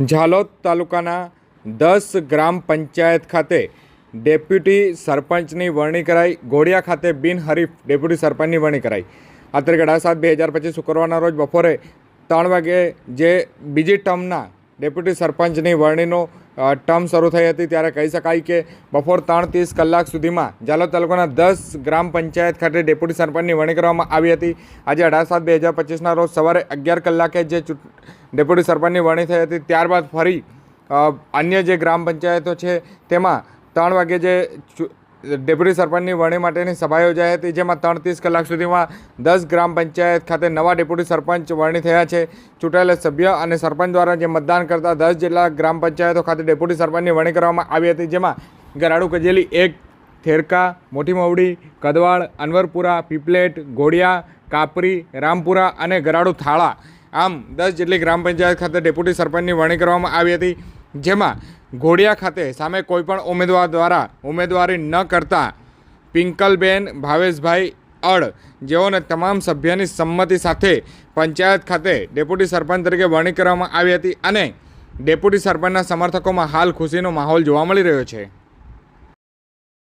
ઝાલોદ તાલુકાના દસ ગ્રામ પંચાયત ખાતે ડેપ્યુટી સરપંચની વરણી કરાઈ. ઘોડિયા ખાતે બિનહરીફ ડેપ્યુટી સરપંચની વરણી કરાઈ. આ તારીખ સાત બે હજાર પચીસ શુક્રવારના રોજ બપોરે ત્રણ વાગે જે બીજી ટર્મના ડેપ્યુટી સરપંચની વરણીનો ટર્મ શરૂ થઈ હતી ત્યારે કહી શકાય કે બપોર ત્રણ ત્રીસ કલાક સુધીમાં જાલો તાલુકાના દસ ગ્રામ પંચાયત ખાતે ડેપ્યુટી સરપંચની વરણી કરવામાં આવી હતી. આજે અઢાર સાત બે હજાર પચીસના રોજ સવારે અગિયાર કલાકે જે ડેપ્યુટી સરપંચની વરણી થઈ હતી, ત્યારબાદ ફરી અન્ય જે ગ્રામ પંચાયતો છે, તેમાં ત્રણ વાગે જે ડેપ્યુટી સરપંચની વરણી માટેની સભા યોજાઈ હતી, જેમાં ત્રણ ત્રીસ કલાક સુધીમાં દસ ગ્રામ પંચાયત ખાતે નવા ડેપ્યુટી સરપંચ વરણી થયા છે. ચૂંટાયેલા સભ્ય અને સરપંચ દ્વારા જે મતદાન કરતા દસ જેટલા ગ્રામ પંચાયતો ખાતે ડેપ્યુટી સરપંચની વરણી કરવામાં આવી હતી, જેમાં ગરાડુ કજેલી એક, થેરકા મોટી મવડી કદવાળ, અનવરપુરા, પીપલેટ ઘોડિયા કાપરી, રામપુરા અને ગરાડુ થાળા. આમ દસ જેટલી ગ્રામ પંચાયત ખાતે ડેપ્યુટી સરપંચની વરણી કરવામાં આવી હતી, જેમાં ઘોડિયા ખાતે સામે કોઈપણ ઉમેદવાર દ્વારા ઉમેદવારી ન કરતા પિંકલબેન, ભાવેશભાઈ અડ જેઓને તમામ સભ્યની સંમતિ સાથે પંચાયત ખાતે ડેપ્યુટી સરપંચ તરીકે વરણી કરવામાં આવી હતી અને ડેપ્યુટી સરપંચના સમર્થકોમાં હાલ ખુશીનો માહોલ જોવા મળી રહ્યો છે.